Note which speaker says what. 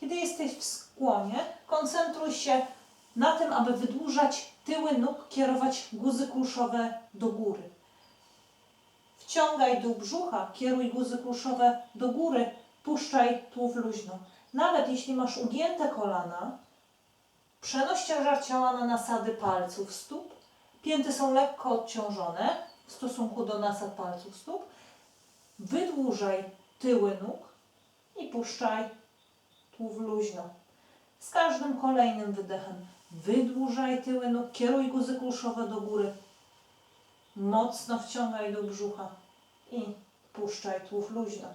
Speaker 1: Kiedy jesteś w skłonie, koncentruj się na tym, aby wydłużać tyły nóg, kierować guzy kulszowe do góry. Wciągaj dół brzucha, kieruj guzy kulszowe do góry, puszczaj tułów luźno. Nawet jeśli masz ugięte kolana, przenoś ciężar ciała na nasady palców stóp. Pięty są lekko odciążone w stosunku do nasad palców stóp. Wydłużaj tyły nóg i puszczaj tułów luźno. Z każdym kolejnym wydechem wydłużaj tyły nóg, kieruj guzy kulszowe do góry. Mocno wciągaj do brzucha i puszczaj tułów luźno.